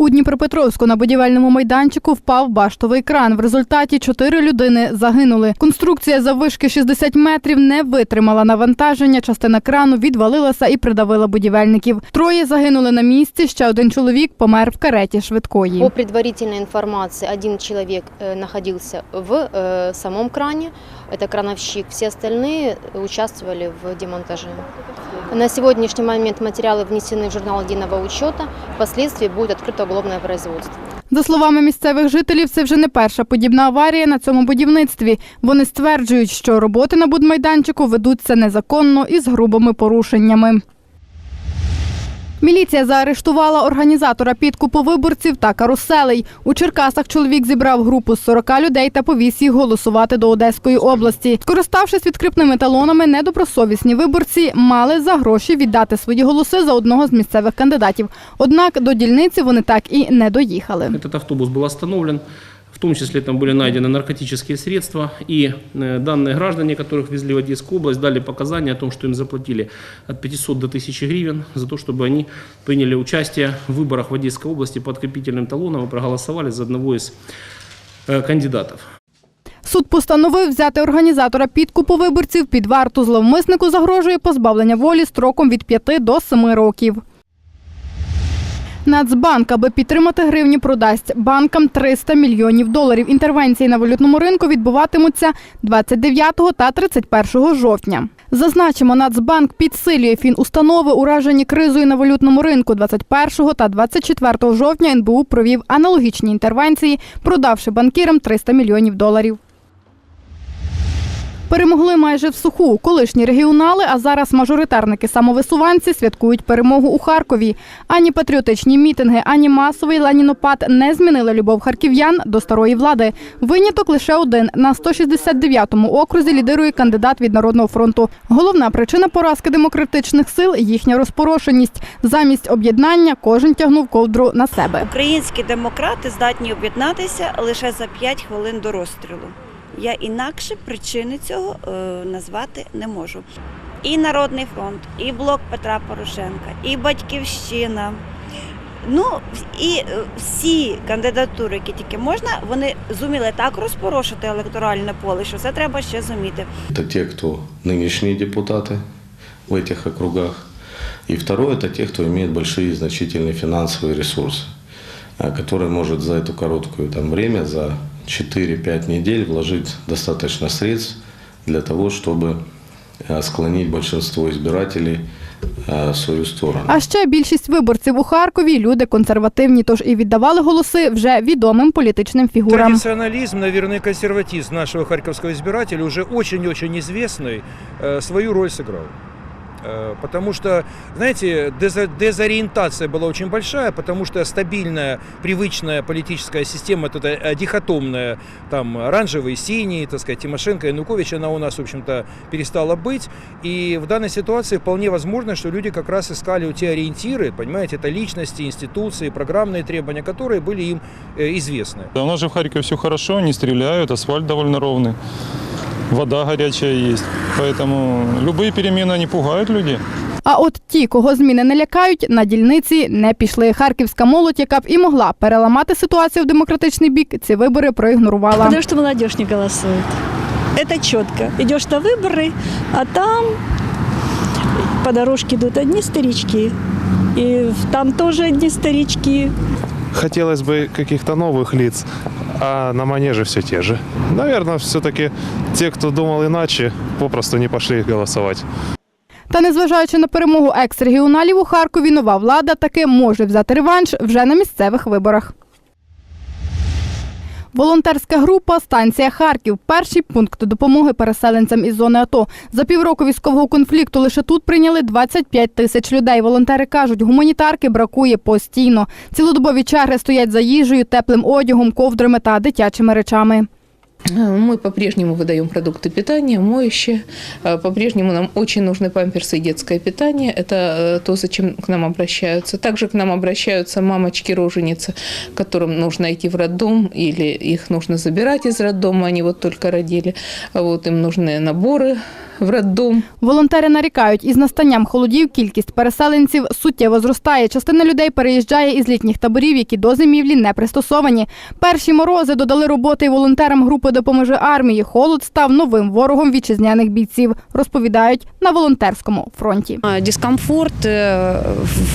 У Дніпропетровську на будівельному майданчику впав баштовий кран. В результаті чотири людини загинули. Конструкція заввишки 60 метрів не витримала навантаження. Частина крану відвалилася і придавила будівельників. Троє загинули на місці. Ще один чоловік помер в кареті швидкої. По предварительной информации, один человек э, находился в э, самом кране, это крановщик, все остальные участвовали в демонтаже. На сегодняшний момент материалы внесены в журнал единого учета, впоследствии будет открыто уголовное производство. За словами місцевих жителів, це вже не перша подібна аварія на цьому будівництві. Вони стверджують, що роботи на будмайданчику ведуться незаконно і з грубими порушеннями. Міліція заарештувала організатора підкупу виборців та каруселей. У Черкасах чоловік зібрав групу з 40 людей та повіз їх голосувати до Одеської області. Скориставшись відкрипними талонами, недобросовісні виборці мали за гроші віддати свої голоси за одного з місцевих кандидатів. Однак до дільниці вони так і не доїхали. Этот автобус был остановлен, в том числе там были найдены наркотические средства, и э, данные граждане, которых везли в Одесскую область, дали показания о том, что им заплатили от 500 до 1000 гривен за то, чтобы они приняли участие в выборах в Одесской области по открепительным талонам и проголосовали за одного из э, кандидатов. Суд постановив взяти організатора підкупу виборців під варту. Зловмиснику загрожує позбавлення волі строком від 5 до 7 років. Нацбанк, аби підтримати гривні, продасть банкам 300 мільйонів доларів. Інтервенції на валютному ринку відбуватимуться 29 та 31 жовтня. Зазначимо, Нацбанк підсилює фінустанови, уражені кризою на валютному ринку. 21 та 24 жовтня НБУ провів аналогічні інтервенції, продавши банкірам 300 мільйонів доларів. Перемогли майже в суху. Колишні регіонали, а зараз мажоритарники-самовисуванці святкують перемогу у Харкові. Ані патріотичні мітинги, ані масовий ленінопад не змінили любов харків'ян до старої влади. Виняток лише один. На 169-му окрузі лідирує кандидат від Народного фронту. Головна причина поразки демократичних сил їхня розпорошеність. Замість об'єднання кожен тягнув ковдру на себе. Українські демократи здатні об'єднатися лише за 5 хвилин до розстрілу. Я інакше причини цього е, назвати не можу. І Народний фронт, і блок Петра Порошенка, і Батьківщина. Ну і е, всі кандидатури, які тільки можна, вони зуміли так розпорошити електоральне поле, що це треба ще зуміти. Это те, кто нынешние депутаты в этих округах. И второе, это те, кто имеет большие значительные финансовые ресурсы, а, который может за это короткое там, время, за 4-5 недель вложить достаточно средств для того, чтобы а, склонить большинство избирателей а, в свою сторону. А ще більшість виборців у Харкові люди консервативні, тож і віддавали голоси вже відомим політичним фігурам. Традиционализм, наверное, и консерватизм нашего харьковского избирателя уже очень-очень известный э, свою роль сыграл. Э, Потому что, знаете, дезо- дезориентация была очень большая, потому что стабильная, привычная политическая система, вот эта э, дихотомная, там, оранжевый, синий, так сказать, Тимошенко, Янукович, она у нас, в общем-то, перестала быть. И в данной ситуации вполне возможно, что люди как раз искали вот те ориентиры, понимаете, это личности, институции, программные требования, которые были им э, известны. У нас же в Харькове все хорошо, не стреляют, асфальт довольно ровный, вода горячая есть. Поэтому любые перемены, они пугают людей. А от ті, кого зміни не лякають, на дільниці не пішли. Харківська молодь, яка б і могла переламати ситуацію в демократичний бік, ці вибори проігнорувала. Потому что молодежь не голосует. Это четко. Идешь на выборы, а там по дорожке идут одни старички. И там тоже одни старички. Хотелось бы каких-то новых лиц, а на манеже все те же. Наверное, все-таки те, кто думал иначе, попросту не пошли голосовать. Та незважаючи на перемогу екс-регіоналів у Харкові, нова влада таки може взяти реванш вже на місцевих виборах. Волонтерська група Станція Харків. Перший пункт допомоги переселенцям із зони АТО. За півроку військового конфлікту лише тут прийняли 25 тисяч людей. Волонтери кажуть, гуманітарки бракує постійно. Цілодобові черги стоять за їжею, теплим одягом, ковдрами та дитячими речами. Мы по-прежнему выдаем продукты питания, моющие. Э, По-прежнему нам очень нужны памперсы и детское питание. Это э, то, зачем к нам обращаются. Также к нам обращаются мамочки-роженицы, которым нужно идти в роддом или их нужно забирать из роддома, они вот только родили. А Вот им нужны наборы в роддом. Волонтери нарікають, із настанням холодів кількість переселенців суттєво зростає. Частина людей переїжджає із літніх таборів, які до зимівлі не пристосовані. Перші морози додали роботи й волонтерам групи допомоги армії. Холод став новим ворогом вітчизняних бійців, розповідають на волонтерському фронті. А, Дискомфорт э,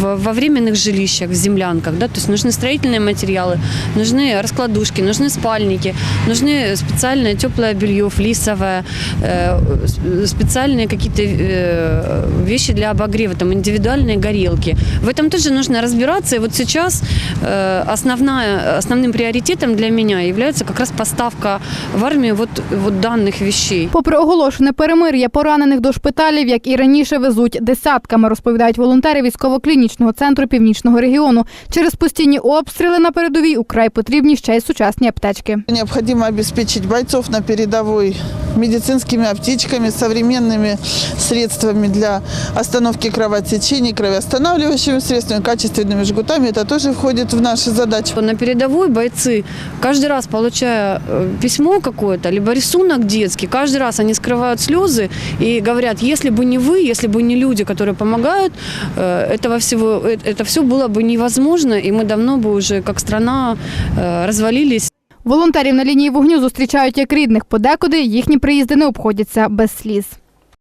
в- во временных жилищах, в землянках, да, то есть нужны строительные материалы, нужны раскладушки, нужны спальники, нужны специальное теплое белье, флисовое, э, с- специальные какие-то э, вещи для обогрева, там индивидуальные горелки. В этом тоже нужно разбираться. И вот сейчас э, основная, основным приоритетом для меня является как раз поставка в армию вот, вот данных вещей. Попри оголошене перемир'я, поранених до шпиталів, як і раніше, везуть десятками, розповідають волонтери військово-клінічного центру північного регіону. Через постійні обстріли на передовій украй потрібні ще й сучасні аптечки. Необходимо обеспечить бойцов на передовой медицинскими аптечками, современными средствами для остановки кровотечений, кровоостанавливающими средствами, качественными жгутами. Это тоже входит в наши задачи. На передовой бойцы, каждый раз получая э, письмо какое-то, либо рисунок детский, каждый раз они скрывают слезы и говорят, если бы не вы, если бы не люди, которые помогают, э, этого всего, э, это все было бы невозможно, и мы давно бы уже как страна э, развалились. Волонтерів на лінії вогню зустрічають як рідних. Подекуди їхні приїзди не обходяться без сліз.